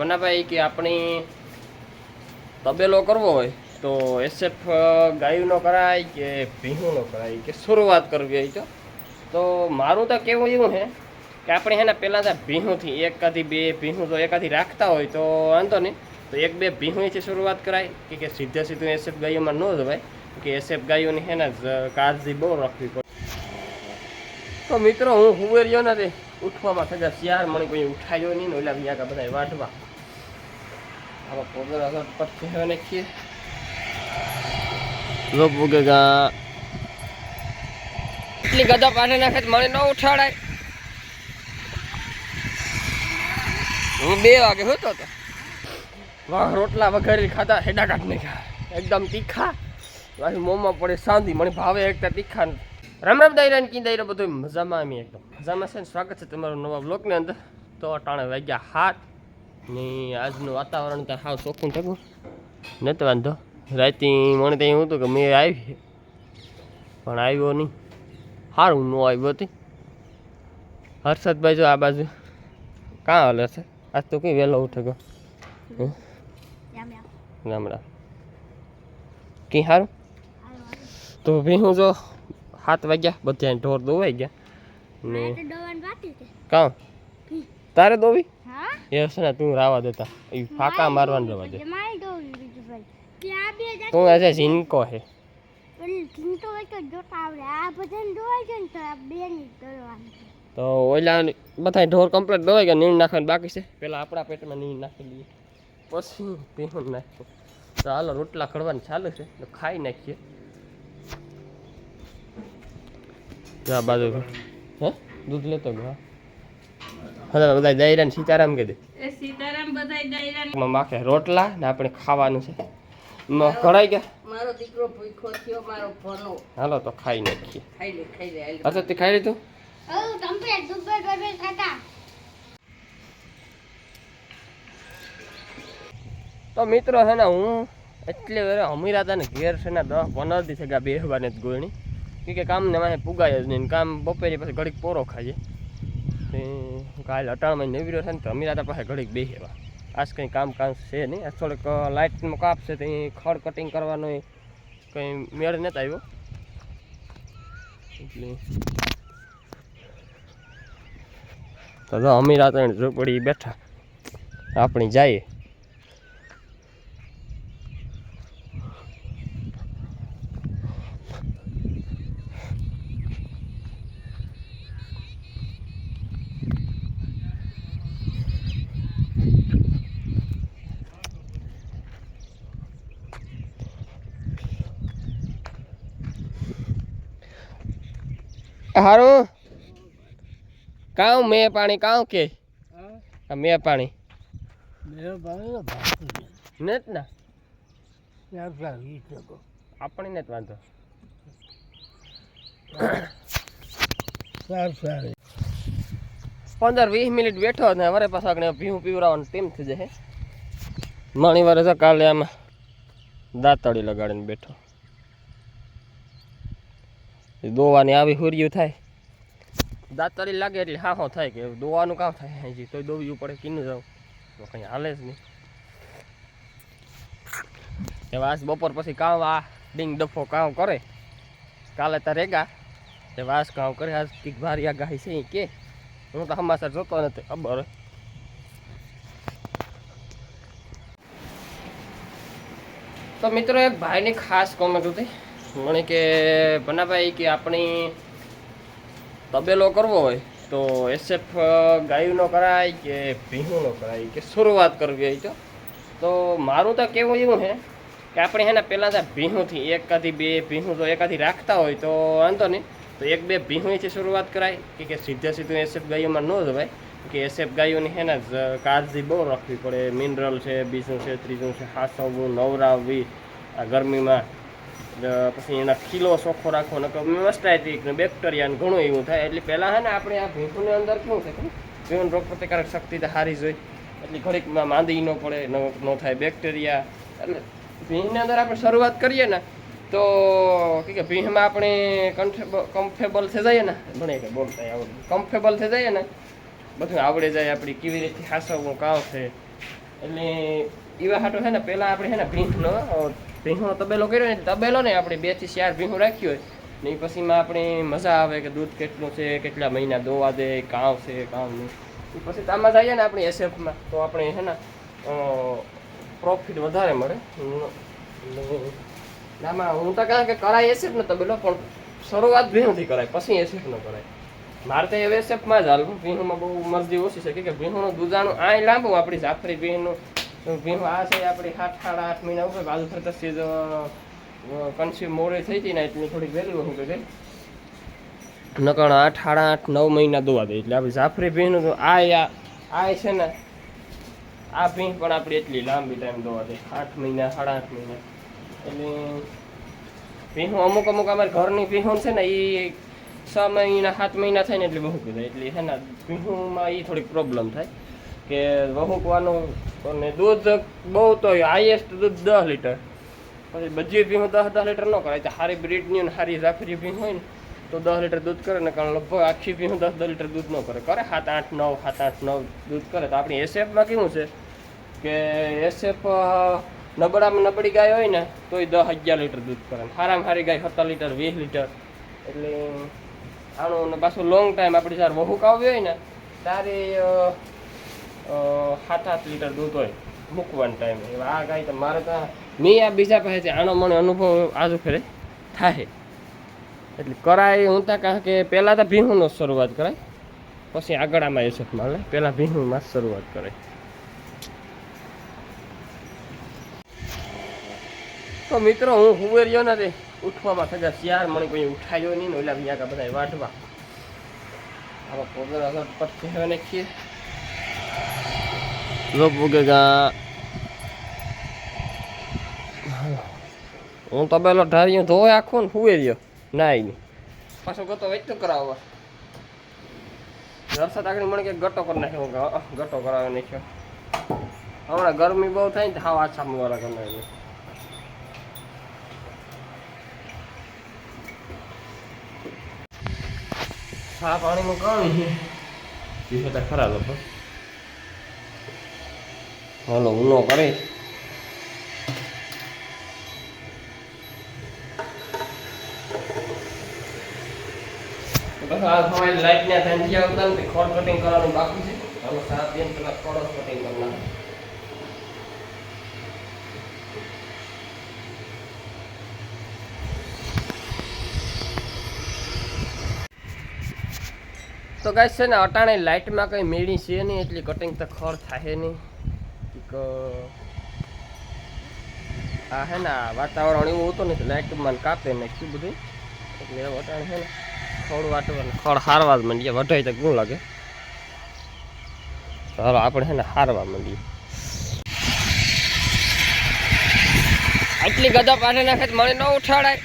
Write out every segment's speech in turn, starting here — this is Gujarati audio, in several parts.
ભનાભાઈ કે આપણી તબેલો કરવો હોય તો એસએફ ગાયુંનો કરાય કે ભીહુંનો કરાય, કે શરૂઆત કરવી હોય તો? તો મારું તો કેવું એવું છે કે આપણે હે ને પહેલાં તો ભીહુંથી એકાથી બે ભીહું તો એકાથી રાખતા હોય તો વાંધો નહીં. તો એક બે ભીહુંથી શરૂઆત કરાય, કે કે સીધે સીધું એસએફ ગાયોમાં ન જવાય, કે એસએફ ગાયોની હેને કાળજી બહુ રાખવી પડે. તો મિત્રો, હું હુવેરિયો નથી, ઉઠવામાં થતા શિયાર મણી કોઈ ઉઠાયો નહીં ઓલા ગયા બધા વાઢવા. આમાં પોગર આગળ પટ કહેવા નાખીએ. લો પૂગેગા એટલી ગદા પાડે નાખે મને ન ઉઠાડાય. હું બે વાગે હોતો હતો વાહ રોટલા વઘારી ખાતા હેડા કાઢ નાખ્યા. એકદમ તીખા. પાછું મોંમાં પડે શાંતિ મને ભાવે એકતા તીખા રામ રામ દાયરા કી દાયરા બધું મજામાં અમે એકદમ. મજામાં છે ને? સ્વાગત છે તમારું નવા બ્લોગની અંદર. તો અટાણે વાગ્યા હાથ ને આજનું વાતાવરણ તો હાવ ચોખ્ખું થયું નથી વાંધો. રાતે મને તો એવું હતું કે મેં આવી. પણ આવ્યો નહીં. સારું ન આવ્યો હતી હર્ષદભાઈ જો આ બાજુ. કાં હાલે છે? આજ તો કઈ વહેલો ઉઠે ગયો. ગામડા રામ રામ. કી સારું તો ભી હું જો સાત વાગ્યા. બધા ઢોર દોવાઈ ગયા. ને કાં? તારે દોવી એ છે ને તું રાવા દેતા. એ ફાકા મારવાનું રવા દે. તું આજે ઝીનકો હે તો ઓલા બધા ઢોર કમ્પ્લીટ દોવાઈ ગયા નીણ નાખવાનું બાકી છે. પેલા આપણા પેટમાં નીણ નાખી દઈએ. પછી પીવું નાખીએ. તો હાલો રોટલા ખડવાનું ચાલુ છે. તો ખાઈ નાખીએ. જા બાજુ હે? દૂધ લેતો ગયો હા બધા દાયરા ને સીતારામ કીધું સીતારામ બધા દાયરા માખે રોટલા ને આપણે ખાવાનું છે. કઢાઈ ગયા? મારો દીકરો ભૂખો થયો મારો ભલો. હાલો તો ખાઈ નાખીએ. ખાઈ લે ખાઈ લે અચ્છા તે ખાઈ લીધું? તો મિત્રો છે ને હું એટલે વેરે અમીરા હતા ઘેર છે ને દસ પંદર દિવસે થયા બેહવાને જ ગોળણી કે કે કામ ને માહે પુગાય જ નહીં કામ બપોરે પછી ઘડીક પોરો ખાઈએ. તે કાલે અટાણમાં રહ્યો છે ને તો અમીરા પાસે ઘડીક બે હેવા આજ કંઈ કામ કામ છે નહીં. આ થોડીક લાઇટનું કાપ છે તો અહીં ખડ કટિંગ કરવાનો કંઈ મેળ નથી આવ્યો. એટલે તો જો અમીરા ત્રણ ઝૂંપડી બેઠા. આપણી જઈએ. હારું. કાઉ મેં પાણી કાઉ કે? મેં પાણી. નેત ના? આપણે નેત વાંધો. પંદર વીસ મિનિટ બેઠો ને વરે પાછા આગળ ભીવું પીવરાવાનું તેમ થઈ જાય મણી વારે છે કાલે આમાં દાંતડી લગાડીને બેઠો. દોવાની આવી હુર્યું થાય. દાંતડી લાગે એટલે હા હા થાય કે દોવાનું કામ થાય હજી તો દોવ્યું પડે કીનું જાવ તો કંઈ હાલે જ નહીં. કે વાસ બપોર પછી કામ આ ડીંગ ડફો કામ કરે. કાલે તારે ગા તે વાસ કામ કરે, આજ કીક ભારી ગાય છે કે. હું તો હમાસર જોતો નથી, ખબર. તો મિત્રો, એક ભાઈની ખાસ કોમેન્ટ હતી મને કે, ભનાભાઈ, કે આપણી તબેલો કરવો હોય તો એસએફ ગાયુંનો કરાય કે ભીહુંનો કરાય કે શરૂઆત કરવી હોય તો? તો મારું તો કેવું એવું છે કે આપણે હેને પહેલાં તો ભીહુંથી એકાથી બે ભીહું તો એકાથી રાખતા હોય તો વાંધો નહીં. તો એક બે ભીહુંથી શરૂઆત કરાય કે કે સીધે સીધું એસએફ ગાયોમાં ન જવાય. કે એસએફ ગાયોની હે ને કાળજી બહુ રાખવી પડે. મિનરલ છે, બીજું છે, ત્રીજું છે, હાસવવું, નવરાવવી, આ ગરમીમાં પછી એના ખીલો ચોખ્ખો રાખો નકર મસ્ટાઇટિક ને બેક્ટેરિયા ને ઘણું એવું થાય. એટલે પહેલાં હે ને આપણે આ ભેંસોની અંદર કેવું છે જીવન રોગ પ્રતિકારક શક્તિ તો સારી જ હોય. એટલે ઘડીકમાં માંદી ન પડે, ન ન થાય બેક્ટેરિયા. એટલે ભીંની અંદર આપણે શરૂઆત કરીએ ને, તો કે ભીંમાં આપણે કમ્ફર્ટેબલ થઈ જઈએ ને, ભણે કે બોલતા આવડે. કમ્ફર્ટેબલ થઈ જઈએ ને, બધું આવડે જાય, આપણી કેવી રીતે હાસવવું કાવ છે. એટલે એવા હાટો છે ને, પહેલાં આપણે છે ને ભીંહનો ભીંહનો તબેલો કર્યો ને, તબેલો ને આપણે બેથી ચાર ભીંહું રાખ્યું હોય. ને એ પછીમાં આપણે મજા આવે કે દૂધ કેટલું છે, કેટલા મહિના દોવા દે, કાંવ છે, કાંવ નહીં. પછી તામાં જઈએ ને આપણે એસએફમાં તો આપણે છે ને પ્રોફિટ વધારે મળે. આમાં હું તો કારણ કે કરાય એસએફ ને તબેલો, પણ શરૂઆત ભીંહુંથી કરાય, પછી એસએફ ન કરાય. મારે તો હવે એસએફમાં જ હાલવું, ભીંહુમાં બહુ મરજી ઓછી છે કે ભીંહુનું દૂધાનું આ લાંબુ, આપણી જાફરી ભીંહનું ભીંહું આ છે આપણી સાત, સાડા આઠ મહિના ઉપર બાજુ ફરતા સીધ કન્સ્યુમ મોડે થઈ હતી ને એટલી થોડીક વહેલી હું કે નકણ આઠ સાડા આઠ, નવ મહિના દોવા દે. એટલે આપણે જાફરી ભીંહનું તો આ આ છે ને, આ ભીંહ પણ આપણી એટલી લાંબી ટાઈમ દોવા દે. આઠ મહિના, સાડા આઠ મહિના. એટલે ભીહું અમુક અમુક અમારે ઘરની ભીહું છે ને એ છ મહિના, સાત મહિના થાય ને એટલે વહુક કીધું એટલે છે ને ભીહુંમાં એ થોડીક પ્રોબ્લેમ થાય કે વહુકવાનું અને દૂધ બહુ તો હાઈએસ્ટ દૂધ દસ લીટર. પછી બધી ભીમ દસ દસ લીટર ન કરાય. તો સારી બ્રીડની અને સારી જાફરી ભીમ હોય ને તો દસ લીટર દૂધ કરે ને કારણ લગભગ આખી ભીહું દસ દસ લીટર દૂધ ન કરે. કરે સાત આઠ નવ સાત આઠ નવ દૂધ કરે. તો આપણી એસએફમાં કેવું છે કે એસએફ નબળામાં નબળી ગાય હોય ને તોય દસ અગિયાર લીટર દૂધ કરે. સારામાં સારી ગાય સત્તર લીટર વીસ લીટર. એટલે આનું પાછું લોંગ ટાઈમ આપણી જ્યારે વહુ કાવવી હોય ને અ, સાત આઠ લીટર દૂધ હોય, મૂકવાનો ટાઈમ આ ગાય તો મારે તો મેં આ બીજા પાસેથી આનો મને અનુભવ આજુ ફેરે થાય. એટલે કરાય હું તો કાં કે પહેલાં તો ભીહુંનો શરૂઆત કરાય. પછી આગળ આમાં એસએફમાં માલે. પહેલાં ભીહુંમાં શરૂઆત કરાય. તો મિત્રો, હું હુવેર્યો નથી. ઉઠવામાં થતા શિયાર મને કોઈ ઉઠાયો નહીં ને ઓલા બીજા બધા વાઢવા. આમાં પોગર અસર પર કહેવા પૂગેગા હું તબેલો ઢાર્યો ધોય આખો ને હુવેરિયો નાઈ નહીં પાછો ગતો વેચતો કરાવવા વરસાદ આગળ મને કે ગટો કરી નાખ્યો. ગટો કરાવી નાખ્યો. હમણાં ગરમી બહુ થાય ને તો હાવ આછા વાળા કરી નાખ્યો હા પાણીમાં કાણી છે? તો ખરા લોકો હાલો ઉનો કરે બસ આ સમય લાઈટ ને ધંધી આવતા ને ખોડ કટિંગ કરવાનું બાકી છે હાલો સાત દિન પેલા ખોડ કટિંગ કરવાના તો ગાય છે ને અટાણે લાઇટમાં કંઈ મેળી છે નહીં એટલી કટિંગ તો ખર થાય નહીં. કે આ હે ને વાતાવરણ એવું હતું ને લાઇટમાં કાપે નાખ્યું બધું. એટલે વટાણ છે ને ખડ વાટવાનું ખડ હારવા જ માંડીએ. વઢાઈ તો ગુણ લાગે. ચાલો, આપણે છે ને હારવા માંડીએ. આટલી ગદા પાડે નાખે મને ન ઉઠાડાય.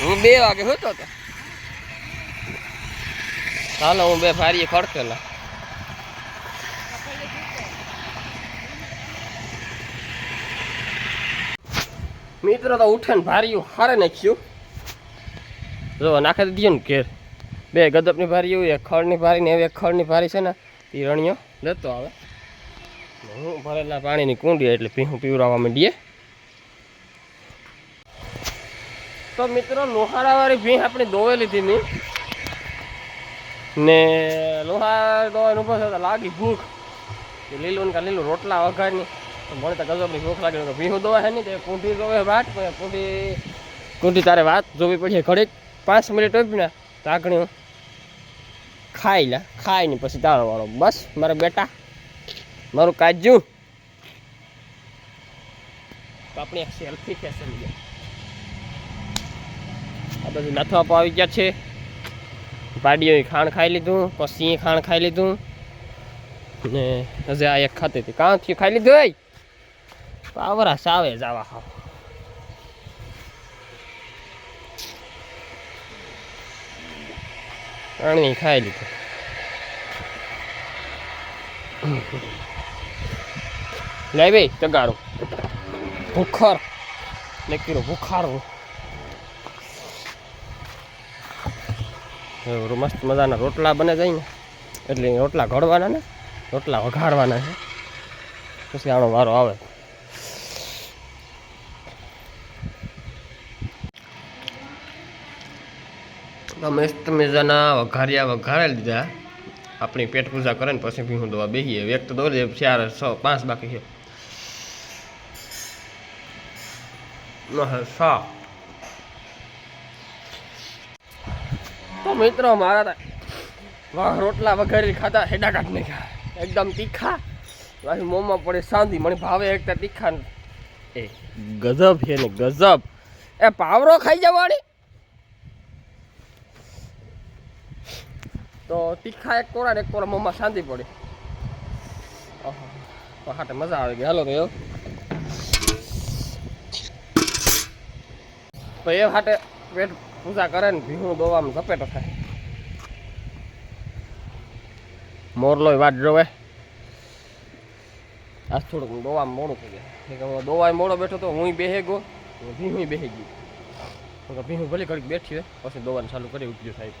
હું બે વાગે હોતો ચાલો, હું બે ભારીએ ખડકેલા. મિત્રો તો ઉઠે ને ભારી હારે નાખ્યું. જો, નાખી દીધું ને ઘેર. બે ગદપની ભારી એક ખડની ભારી ને એવી એક ખડની ભારી છે ને એ રણિયો લેતો આવે. હું ભરેલા પાણીની કુંડી એટલે પીહું પીવડાવવા માંડીએ. તો મિત્રો, લોહારાવાળી ભીંહ આપણે દોવે લીધી ની. ને લોહાર દોવાનું થયો લાગી ભૂખ. લીલું ને લીલું રોટલા વઘારની. મને તો ગજબની ભૂખ લાગી તો ભીહું દોવા હે નહીં તો કુંઠી જોવે વાત કુંઠી કુંઠી તારે વાત જોવી પડી ઘડીક પાંચ મિનિટ હોય ને, તો ખાઈ લે, ખાઈ ને પછી તારો બસ, મારા બેટા, મારું કાજુ. આપણે સેલ્ફી ફેશન લઈએ. આ બધું નાથો આપવા આવી ગયા છે. પાડીઓએ ખાણ ખાઈ લીધું, પછી ખાણ ખાઈ લીધું. ને હજે આ એક ખાતી હતી. કાંથી ખાઈ લીધું પાવરા સાવે જાવા હાવ. પાણી ખાઈ લીધું. લે ભાઈ તગાડું ભૂખર. ને કીરો, ભૂખારો. મસ્ત મજાના રોટલા બને જાય ને. એટલે રોટલા ઘડવાના ને, રોટલા વઘારવાના છે. પછી આનો વારો આવે. મસ્ત મજાના વઘાર્યા વઘારે લીધા આપણી પેટ પૂજા કરે ને પછી ભીહું દવા બેહીએ. એક તો ચાર, છ, પાંચ બાકી છે. તો મિત્રો, મારા વાહ, રોટલા વઘારી ખાતા હેડા કાઢ નાખ્યા. એકદમ તીખા. પાછી મોંમાં પડે શાંતિ મને ભાવે એકતા તીખા એ ગજબ છે ને ગજબ. એ પાવરો ખાઈ જવાડી તો તીખા એક કોરા ને એક કોરા મોંમાં શાંતિ પડે. હાટે મજા આવી ગઈ. હાલો તો તો એ હાટે પેટ પૂજા કરે ને ભીહું દોવામાં ઝપેટો થાય. મોરલોય વાટ જોવે. આજ થોડુંક દોવામાં મોડું થઈ ગયા. દોવાય મોડો બેઠો તો હું બેહે ગયો. ભીહું બેહી ગયું. ભીહું ભલે ઘડીક બેઠી હોય, પછી દોવાનું ચાલુ કરી ઉઠ્યું થાય.